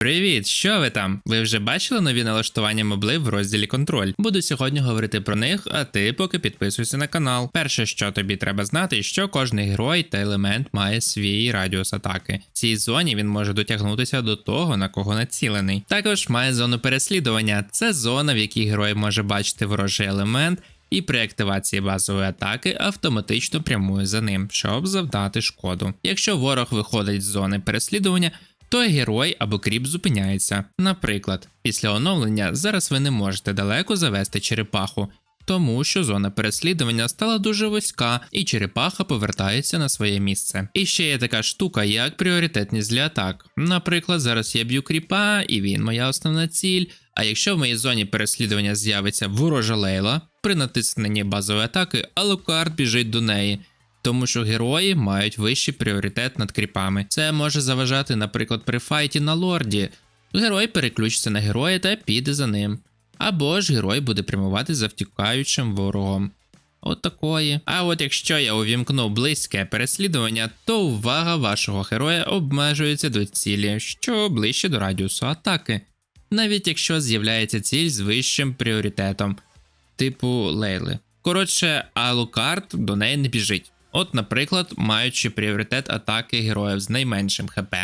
Привіт, що ви там? Ви вже бачили нові налаштування мобли в розділі контроль? Буду сьогодні говорити про них, а ти поки підписуйся на канал. Перше, що тобі треба знати, що кожний герой та елемент має свій радіус атаки. В цій зоні він може дотягнутися до того, на кого націлений. Також має зону переслідування. Це зона, в якій герой може бачити ворожий елемент. І при активації базової атаки автоматично прямує за ним, щоб завдати шкоду. Якщо ворог виходить з зони переслідування, то герой або кріп зупиняється. Наприклад, після оновлення зараз ви не можете далеко завести черепаху, тому що зона переслідування стала дуже вузька, і черепаха повертається на своє місце. І ще є така штука, як пріоритетність для атак. Наприклад, зараз я б'ю кріпа, і він моя основна ціль. А якщо в моїй зоні переслідування з'явиться ворожа лейла, при натисненні базової атаки Алокард біжить до неї тому що герої мають вищий пріоритет над кріпами. Це може заважати, наприклад, при файті на лорді. Герой переключиться на героя та піде за ним. Або ж герой буде прямувати за втікаючим ворогом. От такої. А от якщо я увімкну близьке переслідування, то увага вашого героя обмежується до цілі, що ближче до радіусу атаки, навіть якщо з'являється ціль з вищим пріоритетом, типу Лейли. Коротше, Алукард до неї не біжить. От, наприклад, маючи пріоритет атаки героїв з найменшим ХП,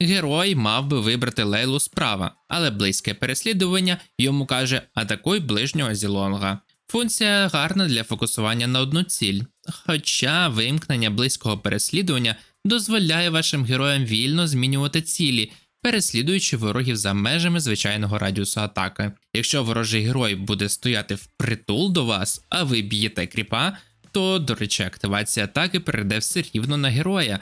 герой мав би вибрати лейлу справа, але близьке переслідування йому каже атакуй ближнього зілонга. Функція гарна для фокусування на одну ціль, хоча вимкнення близького переслідування дозволяє вашим героям вільно змінювати цілі, переслідуючи ворогів за межами звичайного радіусу атаки. Якщо ворожий герой буде стояти впритул до вас, а ви б'єте кріпа, то, до речі, активація атаки перейде все рівно на героя,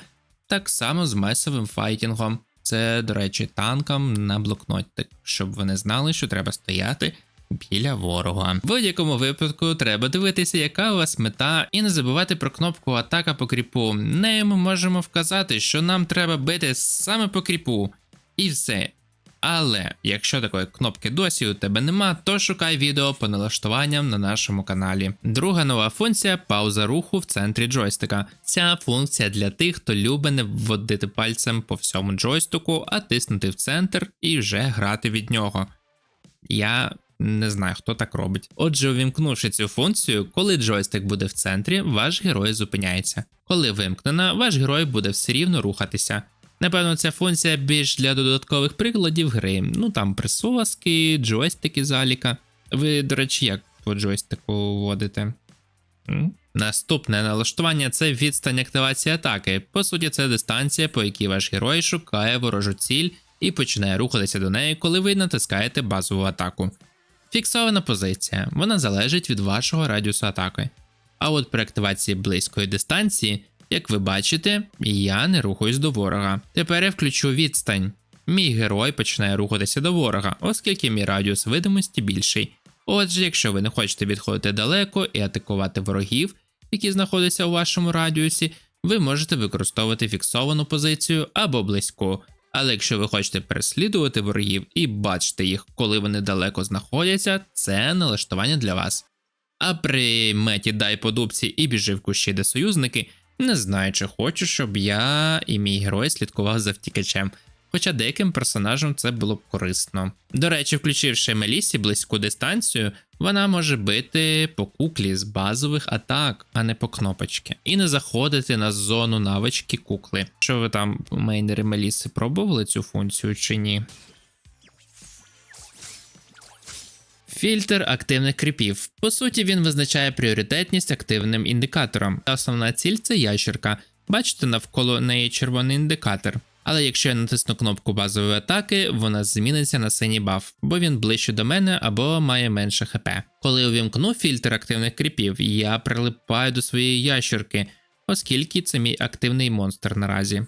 так само з месовим файтінгом. Це, до речі, танкам на блокноті, щоб вони знали, що треба стояти біля ворога. В будь-якому випадку треба дивитися, яка у вас мета, і не забувати про кнопку атака по кріпу. Нею ми можемо вказати, що нам треба бити саме по кріпу. І все. Але якщо такої кнопки досі у тебе нема, то шукай відео по налаштуванням на нашому каналі. Друга нова функція пауза руху в центрі джойстика. Ця функція для тих, хто любить не вводити пальцем по всьому джойстику, а тиснути в центр і вже грати від нього. Я не знаю, хто так робить. Отже, увімкнувши цю функцію, коли джойстик буде в центрі, ваш герой зупиняється. Коли вимкнена, ваш герой буде все рівно рухатися. Напевно, ця функція більш для додаткових прикладів гри. Ну там присоски, джойстики заліка. Ви, до речі, як по джойстику вводите? Наступне налаштування це відстань активації атаки. По суті, це дистанція, по якій ваш герой шукає ворожу ціль і починає рухатися до неї, коли ви натискаєте базову атаку. Фіксована позиція, вона залежить від вашого радіусу атаки. А от при активації близької дистанції як ви бачите, я не рухаюсь до ворога. Тепер я включу відстань. Мій герой починає рухатися до ворога, оскільки мій радіус видимості більший. Отже, якщо ви не хочете відходити далеко і атакувати ворогів, які знаходяться у вашому радіусі, ви можете використовувати фіксовану позицію або близьку. Але якщо ви хочете переслідувати ворогів і бачите їх, коли вони далеко знаходяться, це налаштування для вас. А при меті дай по дубці і біжи в кущі, де союзники, не знаю, чи хочу, щоб я і мій герой слідкував за втікачем. Хоча деяким персонажам це було б корисно. До речі, включивши Мелісі близьку дистанцію, вона може бити по куклі з базових атак, а не по кнопочки. І не заходити на зону навички кукли. Що ви там, мейнери Меліси, пробували цю функцію чи ні? Фільтр активних кріпів. По суті, він визначає пріоритетність активним індикатором. Основна ціль це ящерка. Бачите навколо неї червоний індикатор. Але якщо я натисну кнопку базової атаки, вона зміниться на синій баф, бо він ближче до мене або має менше хп. Коли увімкну фільтр активних кріпів, я прилипаю до своєї ящерки, оскільки це мій активний монстр наразі.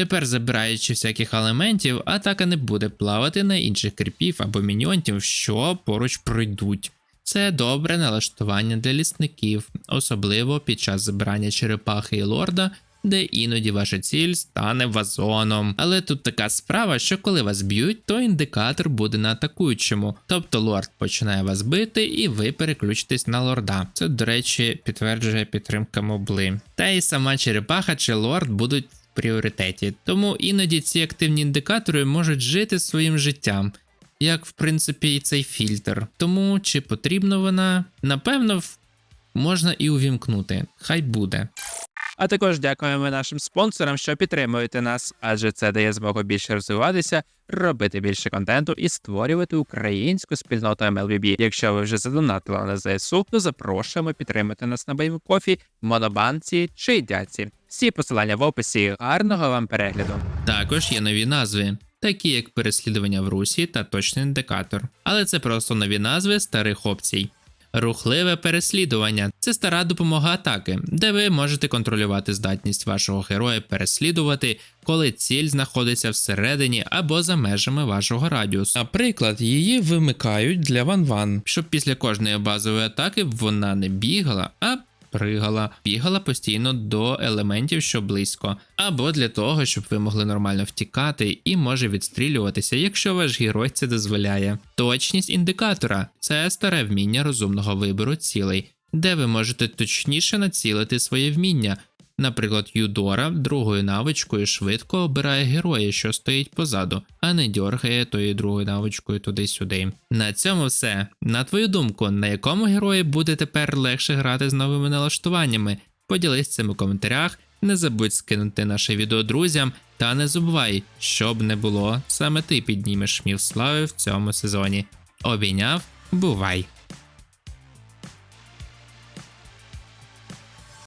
Тепер, забираючи всяких елементів, атака не буде плавати на інших кріпів або міньйонтів, що поруч пройдуть. Це добре налаштування для лісників, особливо під час забирання черепахи і лорда, де іноді ваша ціль стане вазоном. Але тут така справа, що коли вас б'ють, то індикатор буде на атакуючому, тобто лорд починає вас бити, і ви переключитесь на лорда. Це, до речі, підтверджує підтримка мобли. Та й сама черепаха чи лорд будуть пріоритеті. Тому іноді ці активні індикатори можуть жити своїм життям, як в принципі і цей фільтр. Тому чи потрібна вона? Напевно, можна і увімкнути. Хай буде. А також дякуємо нашим спонсорам, що підтримуєте нас, адже це дає змогу більше розвиватися, робити більше контенту і створювати українську спільноту MLBB. Якщо ви вже задонатили на ЗСУ, то запрошуємо підтримати нас на Кофі, Монобанці чи Йдяці. Всі посилання в описі. Гарного вам перегляду! Також є нові назви, такі як переслідування в Русі та точний індикатор. Але це просто нові назви старих опцій. Рухливе переслідування це стара допомога атаки, де ви можете контролювати здатність вашого героя переслідувати, коли ціль знаходиться всередині або за межами вашого радіусу. Наприклад, її вимикають для ван-ван, щоб після кожної базової атаки вона не бігала, а пригала, бігала постійно до елементів, що близько, або для того, щоб ви могли нормально втікати і може відстрілюватися, якщо ваш герой це дозволяє. Точність індикатора це старе вміння розумного вибору цілей, де ви можете точніше націлити своє вміння. Наприклад, Юдора другою навичкою швидко обирає героя, що стоїть позаду, а не дьоргає тою другою навичкою туди-сюди. На цьому все. На твою думку, на якому герої буде тепер легше грати з новими налаштуваннями? Поділись цим у коментарях. Не забудь скинути наше відео друзям, та не забувай, щоб не було, саме ти піднімеш міф слави в цьому сезоні. Обійняв, бувай!